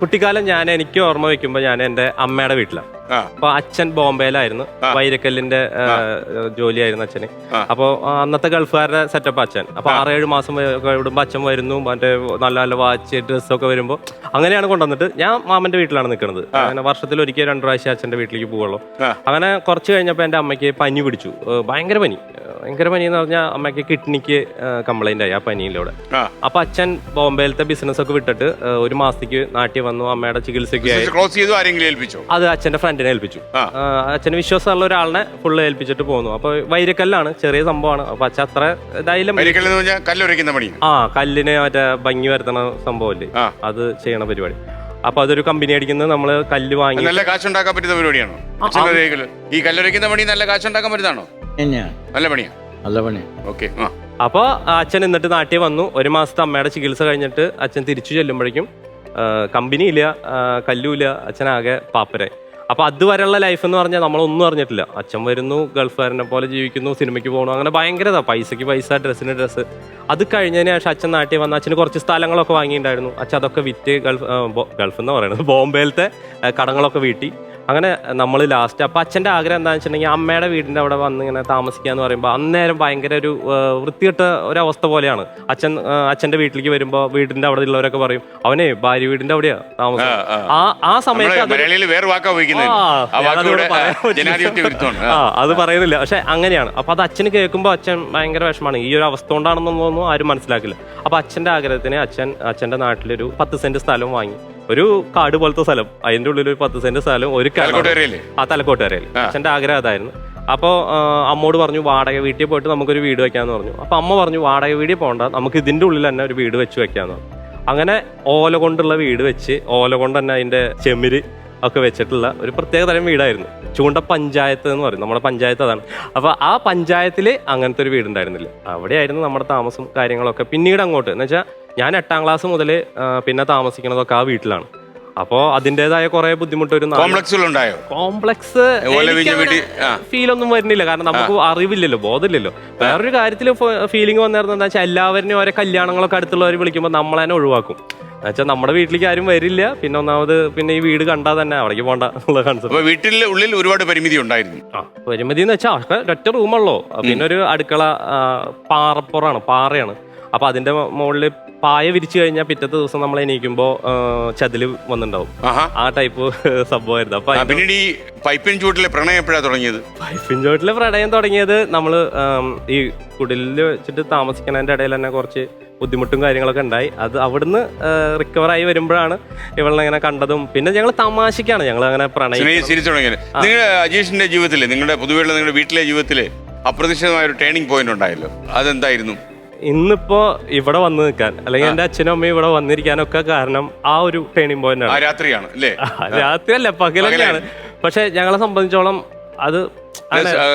കുട്ടിക്കാലം ഞാൻ എനിക്ക് ഓർമ്മ വയ്ക്കുമ്പോൾ ഞാൻ എന്റെ അമ്മയുടെ വീട്ടിലാണ് അപ്പൊ അച്ഛൻ ബോംബെയിലായിരുന്നു. വൈരക്കല്ലിന്റെ ജോലിയായിരുന്നു അച്ഛന്. അപ്പൊ അന്നത്തെ ഗൾഫുകാരുടെ സെറ്റപ്പ് അച്ഛൻ. അപ്പൊ ആറേഴ് മാസം വിടുമ്പോ അച്ഛൻ വരുന്നു. മറ്റേ നല്ല നല്ല വാച്ച് ഡ്രസ്സൊക്കെ വരുമ്പോ അങ്ങനെയാണ് കൊണ്ടുവന്നിട്ട് ഞാൻ മാമന്റെ വീട്ടിലാണ് നിൽക്കുന്നത്. അങ്ങനെ വർഷത്തിൽ ഒരിക്കൽ രണ്ടു പ്രാവശ്യം അച്ഛന്റെ വീട്ടിലേക്ക് പോവുള്ളൂ. ആ. അങ്ങനെ കുറച്ച് കഴിഞ്ഞപ്പോ എന്റെ അമ്മയ്ക്ക് പനി പിടിച്ചു. ഭയങ്കര പനി. ഭയങ്കര പനി എന്ന് പറഞ്ഞാൽ അമ്മയ്ക്ക് കിഡ്നിക്ക് കംപ്ലൈന്റ് ആയി ആ പനിയിലൂടെ അപ്പൊ അച്ഛൻ ബോംബെയിലത്തെ ബിസിനസ് ഒക്കെ വിട്ടിട്ട് ഒരു മാസത്തേക്ക് നാട്ടിൽ വന്നു. അമ്മയുടെ ചികിത്സയ്ക്ക് ക്ലോസ് ചെയ്തു ആരെങ്കിലും ഏൽപ്പിച്ചു? അത് അച്ഛന്റെ ഫ്രണ്ടിനെ ഏൽപ്പിച്ചു. അച്ഛന് വിശ്വാസമുള്ള ഒരാളിനെ ഫുള്ള് ഏൽപ്പിച്ചിട്ട് പോന്നു അപ്പൊ വൈരക്കല്ലാണ് ചെറിയ സംഭവമാണ്. അപ്പൊ അച്ഛൻ അത്ര ഇതായാലും കല്ലുരയ്ക്കുന്ന പണി. ആ കല്ലിന് മറ്റേ ഭംഗി വരുത്തണ സംഭവല്ലേ അത് ചെയ്യണ പരിപാടി. അപ്പൊ അതൊരു കമ്പനി അടിക്കുന്നത് നമ്മൾ കല്ല് വാങ്ങി നല്ല കാശുണ്ടാക്കാൻ പറ്റുന്ന പരിപാടിയാണോ? ഈ കല്ലുരയ്ക്കുന്ന പണി നല്ല കാശുണ്ടാക്കാൻ പറ്റുന്നതാണോ? നല്ല പണിയാ. നല്ല പണി ഓക്കെ അപ്പൊ അപ്പോൾ അച്ഛൻ എന്നിട്ട് നാട്ടിൽ വന്നു. ഒരു മാസത്തെ അമ്മയുടെ ചികിത്സ കഴിഞ്ഞിട്ട് അച്ഛൻ തിരിച്ചു ചെല്ലുമ്പോഴേക്കും കമ്പനി കമ്പനിയില്ല കല്ലുമില്ല അച്ഛനാകെ പാപ്പരായി. അപ്പൊ അതുവരെയുള്ള ലൈഫ് എന്ന് പറഞ്ഞാൽ നമ്മളൊന്നും അറിഞ്ഞിട്ടില്ല. അച്ഛൻ വരുന്നു ഗൾഫുകാരനെ പോലെ ജീവിക്കുന്നു സിനിമയ്ക്ക് പോകുന്നു അങ്ങനെ ഭയങ്കര പൈസയ്ക്ക് പൈസ ഡ്രസ്സിന് ഡ്രസ്സ്. അത് കഴിഞ്ഞതിന് ശേഷം അച്ഛൻ നാട്ടിൽ വന്ന അച്ഛന് കുറച്ച് സ്ഥലങ്ങളൊക്കെ വാങ്ങിയിട്ടുണ്ടായിരുന്നു. അച്ഛൻ അതൊക്കെ വിറ്റ് ഗൾഫ് ഗൾഫ് എന്ന് പറയുന്നത്? ബോംബെയിലത്തെ കടങ്ങളൊക്കെ വീട്ടി. അങ്ങനെ നമ്മൾ ലാസ്റ്റ് അപ്പം അച്ഛന്റെ ആഗ്രഹം എന്താണെന്ന് വെച്ചിട്ടുണ്ടെങ്കിൽ അമ്മയുടെ വീടിന്റെ അവിടെ വന്ന് ഇങ്ങനെ താമസിക്കുക എന്ന് പറയുമ്പോൾ അന്നേരം ഭയങ്കര ഒരു വൃത്തിയിട്ട വൃത്തികെട്ട ഒരവസ്ഥ പോലെയാണ്. അച്ഛൻ അച്ഛന്റെ വീട്ടിലേക്ക് വരുമ്പോൾ വീടിന്റെ അവിടെ ഉള്ളവരൊക്കെ പറയും അവനെ ഭാര്യ വീടിന്റെ അവിടെയാ താമസം. ആ, ആ. സമയത്ത് ആ, അത് പറയുന്നില്ല. പക്ഷെ അങ്ങനെയാണ്. അപ്പൊ അത് അച്ഛന് കേൾക്കുമ്പോൾ അച്ഛൻ ഭയങ്കര വിഷമാണ്. ഈ ഒരു അവസ്ഥ കൊണ്ടാണെന്നൊന്നും ആരും മനസ്സിലാക്കില്ല. അപ്പൊ അച്ഛന്റെ ആഗ്രഹത്തിന് അച്ഛൻ അച്ഛന്റെ നാട്ടിലൊരു പത്ത് സെന്റ് സ്ഥലം വാങ്ങി. ഒരു കാട് പോലത്തെ സ്ഥലം. അതിന്റെ ഉള്ളിൽ ഒരു പത്ത് സെന്റ് സ്ഥലം ഒരു കിണറ്. കലക്കോട്ടേരയില്ലേ ആ തലക്കോട്ടുകരയിൽ അച്ഛന്റെ ആഗ്രഹം അതായിരുന്നു അപ്പോൾ അമ്മോട് പറഞ്ഞു വാടക വീട്ടിൽ പോയിട്ട് നമുക്കൊരു വീട് വെക്കാന്ന് പറഞ്ഞു. അപ്പൊ അമ്മ പറഞ്ഞു വാടക വീട്ടിൽ പോകണ്ട നമുക്ക് ഇതിന്റെ ഉള്ളിൽ തന്നെ ഒരു വീട് വെച്ച് വെക്കാന്ന് പറഞ്ഞു. അങ്ങനെ ഓല കൊണ്ടുള്ള വീട് വെച്ച് ഓല കൊണ്ട് തന്നെ അതിന്റെ ചെമിര് ഒക്കെ വെച്ചിട്ടുള്ള ഒരു പ്രത്യേക തരം വീടായിരുന്നു. ചൂണ്ട പഞ്ചായത്ത് എന്ന് പറയും. നമ്മുടെ പഞ്ചായത്ത് അതാണ്. അപ്പൊ ആ പഞ്ചായത്തിൽ അങ്ങനത്തെ ഒരു വീടുണ്ടായിരുന്നില്ല. അവിടെയായിരുന്നു നമ്മുടെ താമസം കാര്യങ്ങളൊക്കെ. പിന്നീട് അങ്ങോട്ട്. എന്ന് വെച്ചാൽ ഞാൻ എട്ടാം ക്ലാസ് മുതൽ പിന്നെ താമസിക്കുന്നതൊക്കെ ആ വീട്ടിലാണ്. അപ്പോ അതിന്റെതായ കുറെ ബുദ്ധിമുട്ട് വരുന്ന കോംപ്ലക്സ് ഫീൽ ഒന്നും വരുന്നില്ല. കാരണം നമുക്ക് അറിവില്ലല്ലോ ബോധമില്ലല്ലോ. വേറൊരു കാര്യത്തിൽ ഫീലിംഗ് വന്നിരുന്നത് എന്താ വെച്ചാൽ എല്ലാവരും ഓരോ കല്യാണങ്ങളൊക്കെ അടുത്തുള്ളവർ വിളിക്കുമ്പോൾ നമ്മളെ തന്നെ ഒഴിവാക്കും. എന്നുവെച്ചാൽ നമ്മുടെ വീട്ടിലേക്ക് ആരും വരില്ല. പിന്നെ ഒന്നാമത് പിന്നെ ഈ വീട് കണ്ടാൽ തന്നെ അവിടേക്ക് പോകണ്ട എന്നുള്ള കൺസെപ്റ്റ് വീട്ടിൽ ഉള്ളിൽ ഒരുപാട് പരിമിതി ഉണ്ടായിരുന്നു. ആ പരിമിതി എന്ന് വെച്ചാൽ ഒറ്റ റൂമുള്ളൂ പിന്നെ ഒരു അടുക്കള പാറപ്പുറാണ് പാറയാണ്. അപ്പൊ അതിന്റെ മുകളിൽ പായ വിരിച്ചു കഴിഞ്ഞാൽ പിറ്റത്തെ ദിവസം നമ്മൾ എണീക്കുമ്പോൾ ചതിൽ വന്നിട്ടുണ്ടാവും ആ ടൈപ്പ് സംഭവമായിരുന്നു അപ്പൊ പിന്നീട് ഈ പൈപ്പിൻ ചൂട്ടിലെ പ്രണയം എപ്പോഴാണ് തുടങ്ങിയത്? പൈപ്പിൻ വൈഫിൻചോട്ടിലെ പ്രണയം തുടങ്ങിയത് നമ്മൾ ഈ കുടിലിൽ വെച്ചിട്ട് താമസിക്കുന്നതിന്റെ ഇടയിൽ തന്നെ കുറച്ച് ബുദ്ധിമുട്ടും കാര്യങ്ങളൊക്കെ ഉണ്ടായി. അത് അവിടുന്ന് റിക്കവർ ആയി വരുമ്പോഴാണ് ഇവളെ ഇങ്ങനെ കണ്ടതും. പിന്നെ ഞങ്ങൾ തമാശക്കാണ്. ഞങ്ങൾ അങ്ങനെ പ്രണയം അജീഷിന്റെ ജീവിതത്തിൽ നിങ്ങളുടെ പൊതുവെയുള്ള നിങ്ങളുടെ വീട്ടിലെ ജീവിതത്തിൽ അപ്രതീക്ഷിതമായ ഒരു ടേണിംഗ് പോയിന്റ് ഉണ്ടായല്ലോ. അതെന്തായിരുന്നു? ഇന്നിപ്പോ ഇവിടെ വന്ന് നിൽക്കാൻ അല്ലെങ്കിൽ എന്റെ അച്ഛനും അമ്മയും ഇവിടെ വന്നിരിക്കാനൊക്കെ കാരണം ആ ഒരു ടേണിംഗ് പോയിന്റ് ആ ആണ് രാത്രിയാണ് അല്ലേ? രാത്രിയല്ല പകലൊക്കെയാണ്. പക്ഷെ ഞങ്ങളെ സംബന്ധിച്ചോളം അത്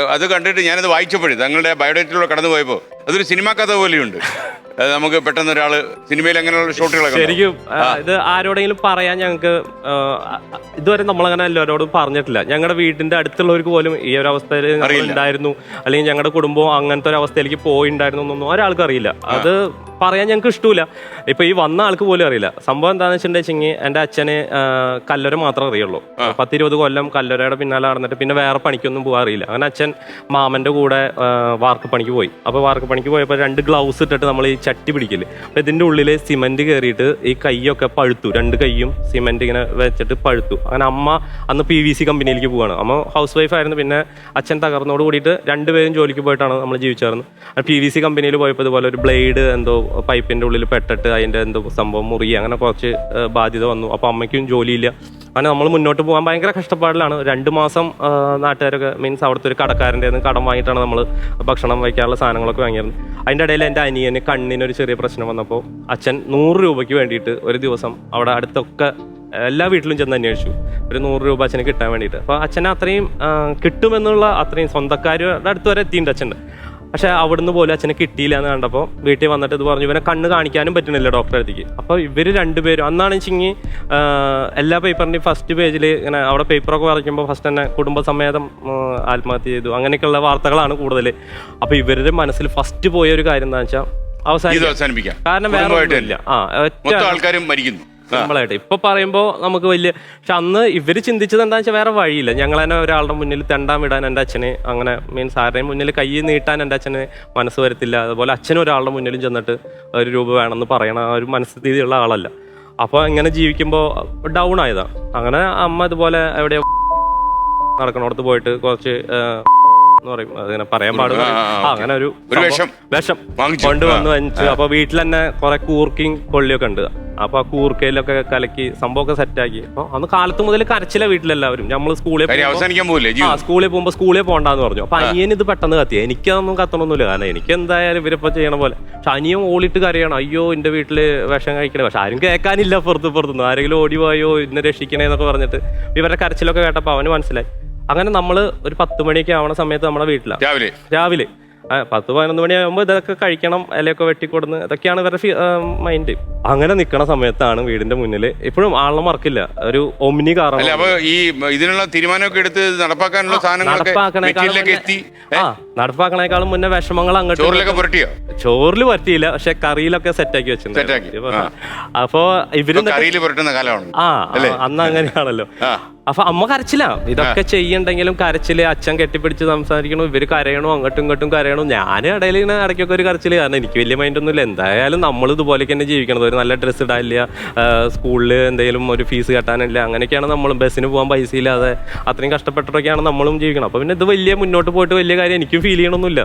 അത് കണ്ടിട്ട് ഞാനത് വായിച്ചപ്പോഴേ തങ്ങളുടെ ബയോഡേറ്റിലൂടെ കടന്നു പോയപ്പോൾ അതൊരു സിനിമാ കഥ പോലെയുണ്ട്. നമുക്ക് പെട്ടെന്ന് ഒരാൾ സിനിമയിൽ അങ്ങനെയുള്ള ഷോട്ടുകളൊക്കെ ശരിക്കും ഇത് ആരോടെങ്കിലും പറയാൻ ഞങ്ങൾക്ക് ഇതുവരെ നമ്മളങ്ങനെ എല്ലാവരോടും പറഞ്ഞിട്ടില്ല. ഞങ്ങളുടെ വീടിന്റെ അടുത്തുള്ളവർക്ക് പോലും ഈ ഒരു അവസ്ഥയിൽ ഉണ്ടായിരുന്നു അല്ലെങ്കിൽ ഞങ്ങളുടെ കുടുംബം അങ്ങനത്തെ ഒരു അവസ്ഥയിലേക്ക് പോയിണ്ടായിരുന്നു എന്നൊന്നും ഒരാൾക്കും അറിയില്ല. അത് പറയാൻ ഞങ്ങൾക്ക് ഇഷ്ടമില്ല ഇപ്പൊ ഈ വന്ന ആൾക്ക് പോലും അറിയില്ല. സംഭവം എന്താണെന്ന് വെച്ചിട്ടുണ്ടെങ്കിൽ എന്റെ അച്ഛന് കല്ലൊര മാത്രമേ അറിയുള്ളൂ. പത്തിരുപത് കൊല്ലം കല്ലൊരയുടെ പിന്നാലെ നടന്നിട്ട് പിന്നെ വേറെ പണിക്കൊന്നും പോകാൻ അറിയില്ല. അങ്ങനെ അച്ഛൻ മാമന്റെ കൂടെ വാർക്ക് പണിക്ക് പോയി. അപ്പൊ വാർക്ക് പണിക്ക് പോയപ്പോൾ രണ്ട് ഗ്ലൗസ് ഇട്ടിട്ട് നമ്മൾ ഈ ചട്ടി പിടിക്കില്ലേ അപ്പൊ ഇതിന്റെ ഉള്ളിൽ സിമെന്റ് കയറിയിട്ട് ഈ കൈയൊക്കെ പഴുത്തു. രണ്ട് കൈയും സിമെന്റ് ഇങ്ങനെ വെച്ചിട്ട് പഴുത്തു. അങ്ങനെ അമ്മ അന്ന് പി വി സി കമ്പനിയിലേക്ക് പോവാണ്. അമ്മ ഹൗസ് വൈഫ് ആയിരുന്നു. പിന്നെ അച്ഛൻ തകർന്നോട് കൂടിയിട്ട് രണ്ടുപേരും ജോലിക്ക് പോയിട്ടാണ് നമ്മൾ ജീവിച്ചായിരുന്നു പി വി സി കമ്പനിയിൽ പോയപ്പോൾ ഇതുപോലെ ഒരു ബ്ലേഡ് എന്തോ പൈപ്പിന്റെ ഉള്ളിൽ പെട്ടിട്ട് അതിന്റെ എന്തോ സംഭവം മുറി അങ്ങനെ കുറച്ച് ബാധ്യത വന്നു. അപ്പൊ അമ്മയ്ക്കും ജോലിയില്ല. അങ്ങനെ നമ്മൾ മുന്നോട്ട് പോകാൻ ഭയങ്കര കഷ്ടപ്പാടിലാണ്. രണ്ട് മാസം നാട്ടുകാരൊക്കെ മീൻസ് അവിടുത്തെ ഒരു കടക്കാരന്റെ കടം വാങ്ങിയിട്ടാണ് നമ്മൾ ഭക്ഷണം വയ്ക്കാനുള്ള സാധനങ്ങളൊക്കെ വാങ്ങിയിരുന്നത്. അതിന്റെ ഇടയിൽ എന്റെ അനിയന് കണ്ണിനൊരു ചെറിയ പ്രശ്നം വന്നപ്പോൾ അച്ഛൻ നൂറ് രൂപയ്ക്ക് വേണ്ടിയിട്ട് ഒരു ദിവസം അവിടെ അടുത്തൊക്കെ എല്ലാ വീട്ടിലും ചെന്ന് അന്വേഷിച്ചു. ഒരു നൂറ് രൂപ അച്ഛന് കിട്ടാൻ വേണ്ടിയിട്ട്. അപ്പോൾ അച്ഛനെ അത്രയും കിട്ടുമെന്നുള്ള അത്രയും സ്വന്തക്കാരുടെ അടുത്ത് വരെ എത്തിയിട്ടുണ്ട് അച്ഛന്റെ പക്ഷെ അവിടുന്ന് പോലും അച്ഛനെ കിട്ടിയില്ല എന്ന് കണ്ടപ്പോൾ വീട്ടിൽ വന്നിട്ട് ഇത് പറഞ്ഞു ഇവനെ കണ്ണ് കാണിക്കാനും പറ്റുന്നില്ല ഡോക്ടറെ അടുത്തേക്ക്. അപ്പോൾ ഇവർ രണ്ടുപേരും അന്നാണ് വെച്ചെങ്കിൽ എല്ലാ പേപ്പറിന്റെയും ഫസ്റ്റ് പേജിൽ ഇങ്ങനെ അവിടെ പേപ്പറൊക്കെ വരയ്ക്കുമ്പോൾ ഫസ്റ്റ് തന്നെ കുടുംബസമേതം ആത്മഹത്യ ചെയ്തു. അങ്ങനെയൊക്കെയുള്ള വാർത്തകളാണ് കൂടുതൽ അപ്പോൾ ഇവരുടെ മനസ്സിൽ ഫസ്റ്റ് പോയ ഒരു കാര്യം എന്താ വെച്ചാൽ അവസാനിപ്പിക്കാം. കാരണം വേറെ ആ ഒറ്റ ആൾക്കാരും മരിക്കുന്നു. സിമ്പിളായിട്ട് ഇപ്പൊ പറയുമ്പോ നമുക്ക് വലിയ പക്ഷെ അന്ന് ഇവർ ചിന്തിച്ചത് എന്താ വെച്ചാൽ വേറെ വഴിയില്ല. ഞങ്ങൾ തന്നെ ഒരാളുടെ മുന്നിൽ തെണ്ടാൻ വിടാൻ എന്റെ അച്ഛന്. അങ്ങനെ മീൻസ് ആരുടെയും മുന്നിൽ കൈ നീട്ടാൻ എന്റെ അച്ഛന് മനസ്സ് വരത്തില്ല. അതുപോലെ അച്ഛനും ഒരാളുടെ മുന്നിലും ചെന്നിട്ട് ഒരു രൂപ വേണമെന്ന് പറയണ ഒരു മനസ്ഥിതിയുള്ള ആളല്ല. അപ്പോൾ ഇങ്ങനെ ജീവിക്കുമ്പോ ഡൗൺ ആയതാ. അങ്ങനെ അമ്മ ഇതുപോലെ എവിടെയോ നടക്കണോടത്ത് പോയിട്ട് കുറച്ച് എന്ന് പറയും. അതിങ്ങനെ പറയാൻ പാടില്ല അങ്ങനെ ഒരു വിഷം. വിഷം. കൊണ്ട് വന്ന് വെച്ച് അപ്പൊ വീട്ടിൽ തന്നെ കുറെ കൂർക്കയും കൊള്ളിയൊക്കെ ഉണ്ട്. അപ്പൊ ആ കൂർക്കയിലൊക്കെ കലക്കി സംഭവമൊക്കെ സെറ്റാക്കി. അപ്പൊ അന്ന് കാലത്ത് മുതൽ കരച്ചില വീട്ടിലെല്ലാവരും. നമ്മൾ സ്കൂളിൽ പോകുമ്പോ- ആ സ്കൂളിൽ പോകുമ്പോൾ സ്കൂളിൽ പോകണ്ടെന്ന് പറഞ്ഞു. അപ്പൊ അനിയൻ ഇത് പെട്ടെന്ന് കത്തി എനിക്കതൊന്നും കത്തണമൊന്നുമില്ല കാരണം എനിക്ക് എന്തായാലും ഇവരിപ്പോ ചെയ്യണ പോലെ. പക്ഷെ അനിയൻ ഓളിട്ട് കരയണം. അയ്യോ എന്റെ വീട്ടിൽ വിഷം കഴിക്കണേ. പക്ഷെ ആരും കേൾക്കാനില്ല പുറത്ത് പുറത്തുനിന്ന്. ആരെങ്കിലും ഓടി പോയോ ഇന്നെ രക്ഷിക്കണേ എന്നൊക്കെ പറഞ്ഞിട്ട് ഇവരുടെ കരച്ചിലൊക്കെ കേട്ടപ്പോ അവന് മനസ്സിലായി. അങ്ങനെ നമ്മൾ ഒരു പത്ത് മണിയൊക്കെ ആവണ സമയത്ത് നമ്മുടെ വീട്ടിലാണ് രാവിലെ? രാവിലെ. പത്ത് പതിനൊന്ന് മണിയാകുമ്പോൾ ഇതൊക്കെ കഴിക്കണം ഇലയൊക്കെ വെട്ടിക്കൊടുന്ന് ഇതൊക്കെയാണ് ഇവരുടെ മൈൻഡ്. അങ്ങനെ നിൽക്കണ സമയത്താണ് വീടിന്റെ മുന്നിൽ ഇപ്പോഴും ആളെ മറക്കില്ല ഒരു ഒമിനി അപ്പൊ ഈ ഇതിനുള്ള തീരുമാനമൊക്കെ എടുത്ത് നടപ്പാക്കാനുള്ള സാധനങ്ങളൊക്കെ ആ നടപ്പാക്കണേക്കാളും മുന്നേ വിഷമങ്ങൾ അങ്ങോട്ട് ചോറിൽ പറ്റിയില്ല പക്ഷെ കറിയിലൊക്കെ സെറ്റ് ആക്കി വെച്ചിട്ടുണ്ട്. അപ്പൊ ഇവർ ആ അന്ന് അങ്ങനെയാണല്ലോ. അപ്പൊ അമ്മ കരച്ചില്ല ഇതൊക്കെ ചെയ്യണ്ടെങ്കിലും കരച്ചിൽ അച്ഛൻ കെട്ടിപ്പിടിച്ച് സംസാരിക്കണു ഇവർ കരയണോ അങ്ങോട്ടും ഇങ്ങോട്ടും കരയണോ. ഞാൻ ഇടയിൽ ഇങ്ങനെ ഇടയ്ക്കൊക്കെ ഒരു കരച്ചിൽ. കാരണം എനിക്ക് വലിയ മൈൻഡ് ഒന്നുമില്ല. എന്തായാലും നമ്മൾ ഇതുപോലെ തന്നെ ജീവിക്കണത്. ഒരു നല്ല ഡ്രസ്സ് ഇടാനില്ല സ്കൂളിൽ എന്തെങ്കിലും ഒരു ഫീസ് കെട്ടാനില്ല അങ്ങനെയൊക്കെയാണ് നമ്മൾ ബസ്സിന് പോകാൻ പൈസ ഇല്ലാതെ അത്രയും കഷ്ടപ്പെട്ടിട്ടൊക്കെയാണ് നമ്മളും ജീവിക്കണം അപ്പൊ പിന്നെ ഇത് വലിയ മുന്നോട്ട് പോയിട്ട് വലിയ കാര്യം എനിക്കും ഫീൽ ചെയ്യണമൊന്നുമില്ല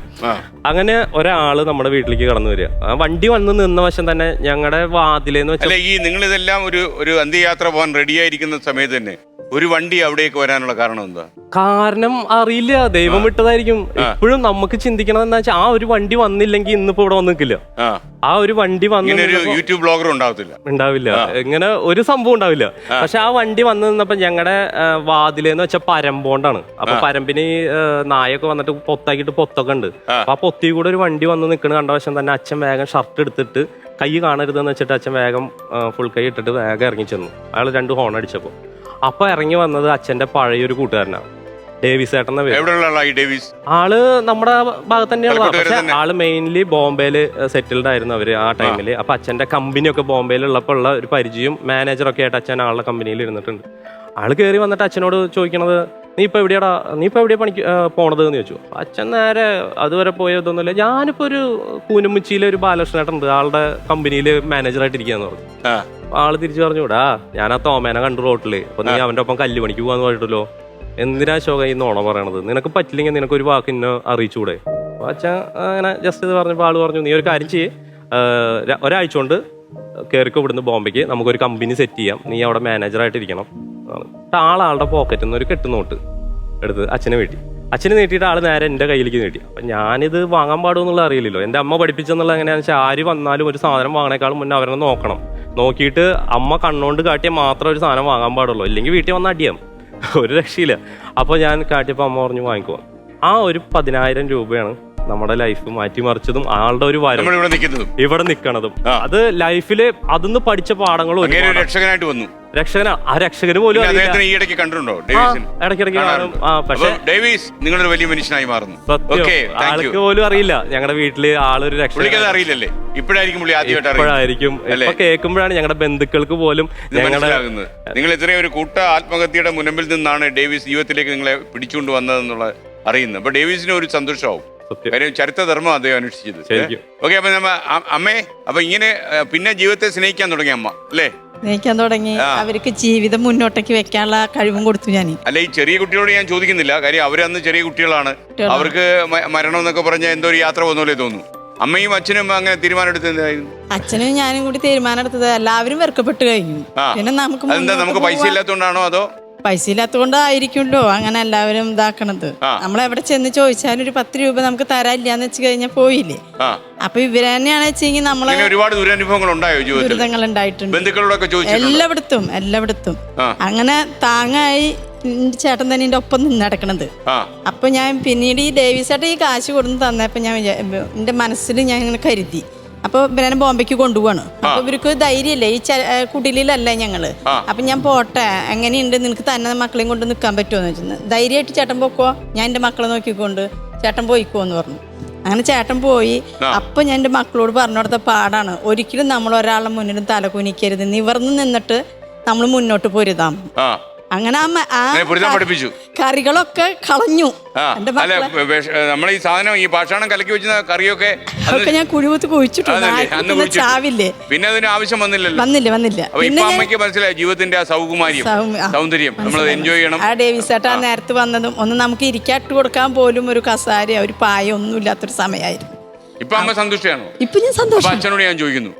അങ്ങനെ ഒരാൾ നമ്മുടെ വീട്ടിലേക്ക് കടന്നു വരിക. ആ വണ്ടി വന്ന് നിന്ന വശം തന്നെ ഞങ്ങളുടെ വാതിലെന്ന് വെച്ചാൽ ഈ നിങ്ങൾ ഇതെല്ലാം ഒരു ഒരു അന്ത്യയാത്ര പോകാൻ റെഡിയായിരിക്കുന്ന സമയത്ത് തന്നെ ഒരു വണ്ടി അവിടേക്ക് വരാനുള്ള കാരണം എന്താ? കാരണം അറിയില്ല. ദൈവം വിട്ടതായിരിക്കും. ഇപ്പോഴും നമുക്ക് ചിന്തിക്കണം എന്താ വെച്ചാൽ ആ ഒരു വണ്ടി വന്നില്ലെങ്കിൽ ഇന്നിപ്പോ ഇവിടെ വന്നിക്കില്ല ആ. ആ ഒരു വണ്ടി വന്ന് യൂട്യൂബ് ബ്ലോഗർ ഉണ്ടാവത്തില്ല. ഉണ്ടാവില്ല. ഇങ്ങനെ ഒരു സംഭവം ഉണ്ടാവില്ല. പക്ഷെ ആ വണ്ടി വന്ന് നിന്നപ്പോ ഞങ്ങളുടെ വാതിലെന്ന് വെച്ചാൽ പരമ്പോണ്ടാണ് അപ്പൊ പരമ്പിന് നായൊക്കെ വന്നിട്ട് പൊത്താക്കിയിട്ട് പൊത്തൊക്കെ ഉണ്ട്. അപ്പൊ ആ പൊത്തി കൂടെ ഒരു വണ്ടി വന്ന് നിൽക്കുന്ന കണ്ട വശം തന്നെ അച്ഛൻ വേഗം ഷർട്ട് എടുത്തിട്ട് കൈ കാണരുതെന്ന് വെച്ചിട്ട് അച്ഛൻ വേഗം ഫുൾ കൈ ഇട്ടിട്ട് വേഗം ഇറങ്ങി ചെന്നു. അയാൾ രണ്ട് ഹോൺ അടിച്ചപ്പോ. അപ്പൊ ഇറങ്ങി വന്നത് അച്ഛന്റെ പഴയൊരു കൂട്ടുകാരനാണ്. ഡേവിസ് ഏട്ടൻ ഡേവിസ്? ആൾ നമ്മുടെ ഭാഗത്ത് തന്നെയാണ് പക്ഷെ ആൾ മെയിൻലി ബോംബെയിൽ സെറ്റിൽഡ് ആയിരുന്നു അവർ ആ ടൈമിൽ അപ്പൊ അച്ഛന്റെ കമ്പനിയൊക്കെ ബോംബെയിൽ ഉള്ളപ്പോൾ ഉള്ള ഒരു പരിചയം മാനേജറൊക്കെ ആയിട്ട് അച്ഛൻ ആളുടെ കമ്പനിയിൽ ഇരുന്നിട്ടുണ്ട്. ആൾ കയറി വന്നിട്ട് അച്ഛനോട് ചോദിക്കണത് നീ ഇപ്പൊ എവിടെയാടാ? നീ ഇപ്പൊ എവിടെയാ പണിക്ക് പോണത് എന്ന് ചോദിച്ചു. അച്ഛൻ നേരെ അതുവരെ പോയതൊന്നുമില്ല ഞാനിപ്പോ ഒരു കൂനമുച്ചിയിലെ ഒരു ബാലകൃഷ്ണേട്ടുണ്ട് ആളുടെ കമ്പനിയിൽ മാനേജറായിട്ട് ഇരിക്കാന്ന് പറഞ്ഞു. ആൾ തിരിച്ചു പറഞ്ഞുകൂടാ ഞാൻ ആ തോമേനെ കണ്ടു റോട്ടിൽ. അപ്പൊ നീ അവന്റെ ഒപ്പം കല്ല് പണിക്ക് പോവാന്ന് പറഞ്ഞിട്ടല്ലോ. എന്തിനാ ശോക ഈ നോണ പറയണത്? നിനക്ക് പറ്റില്ലെങ്കിൽ നിനക്ക് ഒരു വാക്ക് ഇന്നെ അറിയിച്ചൂടെ അപ്പൊ അച്ഛൻ അങ്ങനെ ജസ്റ്റ് ഇത് പറഞ്ഞപ്പോൾ ആൾ പറഞ്ഞു നീ ഒരു കാര്യം ചെയ്യേ. ഒരാഴ്ച കൊണ്ട് കയറിക്കോ ഇവിടുന്ന് ബോംബെക്ക്. നമുക്കൊരു കമ്പനി സെറ്റ് ചെയ്യാം. നീ അവിടെ മാനേജറായിട്ട് ഇരിക്കണം. ആണ്. എന്നിട്ട് ആളാളുടെ പോക്കറ്റിൽ നിന്ന് ഒരു കെട്ടുനോട്ട് എടുത്ത് അച്ഛനെ വീട്ടി. അച്ഛന് നീട്ടിയിട്ട് ആൾ നേരെ എന്റെ കയ്യിലേക്ക് നീട്ടി. അപ്പം ഞാനിത് വാങ്ങാൻ പാടുമെന്നുള്ള അറിയില്ലല്ലോ. എന്റെ അമ്മ പഠിപ്പിച്ചെന്നുള്ള എങ്ങനെയാണെന്ന് വെച്ചാൽ ആര് വന്നാലും ഒരു സാധനം വാങ്ങണേക്കാളും മുന്നേ അവരെ നോക്കണം. നോക്കിയിട്ട് അമ്മ കണ്ണോണ്ട് കാട്ടിയാൽ മാത്രം ഒരു സാധനം വാങ്ങാൻ പാടുള്ളൂ. ഇല്ലെങ്കിൽ വീട്ടിൽ വന്ന് അടിയാം. ഒരു രക്ഷയില്ല. അപ്പോൾ ഞാൻ കാട്ടിയപ്പോൾ അമ്മ പറഞ്ഞു വാങ്ങിക്കോ. ആ ഒരു പതിനായിരം രൂപയാണ് നമ്മുടെ ലൈഫ് മാറ്റിമറിച്ചതും ആളുടെ ഒരു വരം നമ്മൾ ഇവിടെ നിൽക്കുന്നതും. ഇവിടെ നിൽക്കണതും. ആ. അത് ലൈഫിൽ അതിന്ന് പഠിച്ച പാഠങ്ങളും അങ്ങനെ ഒരു രക്ഷകനായിട്ട് വന്നു. രക്ഷകന ആ രക്ഷകന് പോലും പിന്നെ അറിയില്ല. അദ്ദേഹത്തിന് ഈ ഇടയ്ക്ക് കണ്ടിട്ടുണ്ടോ? ആ, ഡേവിസിന്? ഇടയ്ക്കിടയ്ക്ക് കാണും. കാണാറുണ്ട്. ആ പക്ഷെ അപ്പൊ ഡേവിസ് നിങ്ങളൊരു വലിയ മനുഷ്യനായി മാറുന്നു. സത്യം. ഓക്കെ താങ്ക് ആൾക്ക് യു പോലും അറിയില്ല. ഞങ്ങളുടെ വീട്ടിൽ ആളൊരു പുള്ളിക്ക് അത് രക്ഷ അറിയില്ലല്ലേ? ഇപ്പോഴായിരിക്കും പുള്ളി ആദ്യമായിട്ട് അറിയുന്നത്. ഇപ്പോഴായിരിക്കും. അല്ലേ? ഇപ്പൊ കേൾക്കുമ്പോഴാണ് ഞങ്ങളുടെ ബന്ധുക്കൾക്ക് പോലും ഇത് ഞങ്ങളുടെ മനസ്സിലാകുന്നത്. നിങ്ങൾ ഇത്രയും ഒരു കൂട്ട ആത്മഹത്യയുടെ മുൻപിൽ നിന്നാണ് ഡേവിസ് ജീവിതത്തിലേക്ക് നിങ്ങളെ പിടിച്ചുകൊണ്ട് വന്നതെന്നുള്ള അറിയുന്നത്. അപ്പൊ ഡേവിസിന് ഒരു സന്തോഷമാവും. കാര്യം ചരിത്രധർമ്മം അദ്ദേഹം അനുഷ്ഠിച്ചത്. ഓക്കെ അപ്പൊ നമ്മ അമ്മേ അപ്പൊ ഇങ്ങനെ പിന്നെ ജീവിതത്തെ സ്നേഹിക്കാൻ തുടങ്ങി അമ്മ അല്ലേ? സ്നേഹിക്കാൻ തുടങ്ങി. അവർക്ക് ജീവിതം മുന്നോട്ടേക്ക് വെക്കാനുള്ള കഴിവും കൊടുത്തു ഞാൻ അല്ല ഈ ചെറിയ കുട്ടികളോട് ഞാൻ ചോദിക്കുന്നില്ല. കാര്യം അവരന്ന് ചെറിയ കുട്ടികളാണ്. അവർക്ക് മരണം എന്നൊക്കെ പറഞ്ഞാൽ എന്തോ ഒരു യാത്ര പോകുന്നില്ലേ തോന്നുന്നു. അമ്മയും അച്ഛനും അങ്ങനെ തീരുമാനം എടുത്തതായിരുന്നു അച്ഛനും ഞാനും കൂടി തീരുമാനം എടുത്തത് എല്ലാവരും വെറുക്കപ്പെട്ട് കഴിഞ്ഞു. പിന്നെ നമുക്ക് നമുക്ക് പൈസ ഇല്ലാത്തതുകൊണ്ടാണോ അതോ? പൈസ ഇല്ലാത്തതുകൊണ്ടായിരിക്കുമല്ലോ അങ്ങനെ എല്ലാവരും ഇതാക്കണത്. നമ്മൾ എവിടെ ചെന്ന് ചോദിച്ചാലും ഒരു പത്ത് രൂപ നമുക്ക് തരാനില്ലാന്ന് വെച്ച് കഴിഞ്ഞാൽ പോയില്ലേ? അപ്പൊ ഇവർ തന്നെയാണ് വെച്ചെങ്കിൽ നമ്മളെ ഒരുപാട് ദുരനുഭവങ്ങൾ ഉണ്ടായോ ദുരിതങ്ങൾ ഉണ്ടായിട്ടുണ്ട് ബന്ധുക്കളോടൊക്കെ എല്ലായിടത്തും എല്ലായിടത്തും. അങ്ങനെ താങ്ങായി ചേട്ടൻ തന്നെ എന്റെ ഒപ്പം നിന്ന് നടക്കണത്. അപ്പൊ ഞാൻ പിന്നീട് ഈ ഡേവിസേട്ട ഈ കാശ് കൊടുന്ന് തന്നപ്പോ ഞാൻ എന്റെ മനസ്സിൽ ഞാൻ ഇങ്ങനെ കരുതി. അപ്പൊ പിന്നെ ബോംബെക്ക് കൊണ്ടുപോവാണ്. അപ്പൊ ഇവർക്ക് ധൈര്യല്ലേ? ഈ കുടിലല്ല ഞങ്ങൾ? അപ്പൊ ഞാൻ പോട്ടെ. എങ്ങനെയുണ്ട്? നിനക്ക് തന്നെ മക്കളെയും കൊണ്ട് നിൽക്കാൻ പറ്റുമോ എന്ന് വെച്ചാൽ ധൈര്യമായിട്ട് ചേട്ടൻ പോക്കോ? ഞാൻ എന്റെ മക്കളെ നോക്കിക്കൊണ്ട് ചേട്ടൻ പോയിക്കോ എന്ന് പറഞ്ഞു. അങ്ങനെ ചേട്ടൻ പോയി. അപ്പൊ ഞാൻ എന്റെ മക്കളോട് പറഞ്ഞു കൊടുത്ത പാടാണ്. ഒരിക്കലും നമ്മൾ ഒരാളുടെ മുന്നിലും തല കുനിക്കരുത് നിവർന്ന് നിന്നിട്ട് നമ്മൾ മുന്നോട്ട് പൊരുതാം. അങ്ങനെ പഠിപ്പിച്ചു. കറികളൊക്കെ കളഞ്ഞു. നമ്മൾ ഈ സാധനം ഈ ഭക്ഷണം കലക്കി വെച്ച കറിയൊക്കെ അതൊക്കെ ഞാൻ കുഴിവത്ത് കുഴിച്ചിട്ടു. അതല്ലേ, അന്ന് ചാവില്ലേ? പിന്നെ അതിന് ആവശ്യം വന്നില്ലല്ലോ. വന്നില്ല വന്നില്ല. ഇപ്പൊ അമ്മയ്ക്ക് മനസ്സിലായി ജീവിതത്തിന്റെ ആ സൗകുമാര്യം സൗന്ദര്യം. നമ്മൾ എൻജോയ് ചെയ്യണം. ആ ഡേവിസ് ആ. നേരത്തെ വന്നതും ഒന്ന് നമുക്ക് ഇരിക്കാട്ട് കൊടുക്കാൻ പോലും ഒരു കസാര ഒരു പായ ഒന്നും ഇല്ലാത്തൊരു സമയമായിരുന്നു. ഇപ്പൊ അമ്മ സന്തുഷ്ടയാണോ? ഇപ്പൊ ഞാൻ സന്തോഷം. അച്ഛനോട് ഞാൻ ചോദിക്കുന്നു.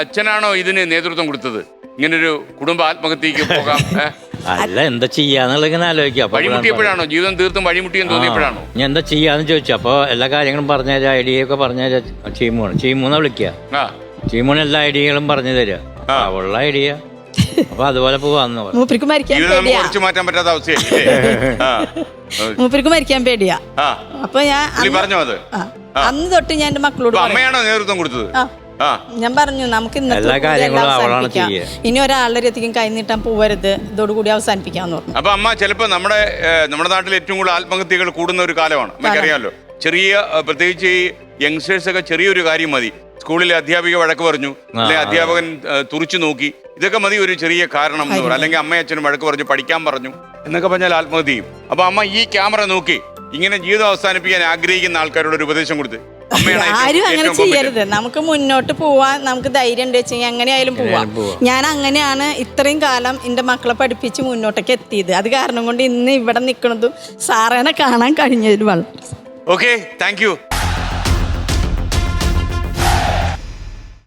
അച്ഛനാണോ ഇതിന് നേതൃത്വം കൊടുത്തത്? ഇങ്ങനൊരു കുടുംബ ആത്മഹത്യക്ക് പോകാം? അല്ല എന്താ ചെയ്യാന്നുള്ള ഇങ്ങനെ ആലോചിക്കാം അപ്പൊ വഴിമുട്ടിയപ്പോഴാണോ ജീവിതം തീർത്തും വഴിമുട്ടിയെന്ന് തോന്നിയപ്പോഴാണോ? ഞാൻ എന്താ ചെയ്യാന്ന് ചോദിച്ചു. അപ്പൊ എല്ലാ കാര്യങ്ങളും പറഞ്ഞ ഐഡിയ ഒക്കെ പറഞ്ഞ ചീമോണ്. ചീമൂന്ന വിളിക്കുക. ആ. ചീമോണ് എല്ലാ ഐഡിയകളും പറഞ്ഞു തരാ. അവളുടെ ഐഡിയ. അപ്പൊ അതുപോലെ പോവാന്ന് പറഞ്ഞു. മൂപ്പർക്ക് മരിക്കാൻ ജീവിതം നമുക്ക് പേടിയാ. കുറച്ച് മാറ്റാൻ പറ്റാത്ത അവസ്ഥയല്ലേ ആ. മൂപ്പർക്ക് മരിക്കാൻ പേടിയാ. ആ. അപ്പൊ ഞാൻ പുള്ളി അന്ന് പറഞ്ഞോ അത്? ആ, അന്ന് തൊട്ട് ഞാൻ എന്റെ മക്കളോട് പറയും. അമ്മയാണോ നേതൃത്വം കൊടുത്തത്? ആ. ആ. ഞാൻ പറഞ്ഞു നമുക്ക് ഇന്നത്തെ എല്ലാ കാര്യങ്ങളും അവളാണ് അവസാനിപ്പിക്കാം. ഇനി ഒരാളുടെ അധികം കൈനീട്ടാൻ പോവരുത്. ഇതോടുകൂടി അവസാനിപ്പിക്കാന്ന് പറഞ്ഞു. അപ്പൊ അമ്മ ചിലപ്പോ നമ്മുടെ നമ്മുടെ നാട്ടിൽ ഏറ്റവും കൂടുതൽ ആത്മഹത്യകൾ കൂടുന്ന ഒരു കാലമാണ്. നമുക്കറിയാമല്ലോ ചെറിയ പ്രത്യേകിച്ച് ഈ യങ്സ്റ്റേഴ്സ് ഒക്കെ ചെറിയൊരു കാര്യം മതി. സ്കൂളിലെ അധ്യാപിക വഴക്ക് പറഞ്ഞു അല്ലെങ്കിൽ അധ്യാപകൻ തുറിച്ചു നോക്കി. ഇതൊക്കെ മതി ഒരു ചെറിയ കാരണം എന്ന് പറഞ്ഞു അല്ലെങ്കിൽ അമ്മയും അച്ഛനും വഴക്ക് പറഞ്ഞു പഠിക്കാൻ പറഞ്ഞു എന്നൊക്കെ പറഞ്ഞാൽ ആത്മഹത്യ ചെയ്യും. അപ്പൊ അമ്മ ഈ ക്യാമറ നോക്കി ഇങ്ങനെ ജീവിതം അവസാനിപ്പിക്കാൻ ആഗ്രഹിക്കുന്ന ആൾക്കാരോട് ഒരു ഉപദേശം കൊടുത്ത്. ആരും അങ്ങനെ ചെയ്യരുത്. നമുക്ക് മുന്നോട്ട് പോവാൻ നമുക്ക് ധൈര്യം ഉണ്ട് വെച്ചാൽ എങ്ങനെയായാലും പോവാം. ഞാൻ അങ്ങനെയാണ് ഇത്രയും കാലം എന്റെ മക്കളെ പഠിപ്പിച്ച് മുന്നോട്ടേക്ക് എത്തിയത്. അത് കാരണം കൊണ്ട് ഇന്ന് ഇവിടെ നിൽക്കുന്നതും സാറേനെ കാണാൻ കഴിഞ്ഞതിൽ വളരെ ഓക്കെ താങ്ക്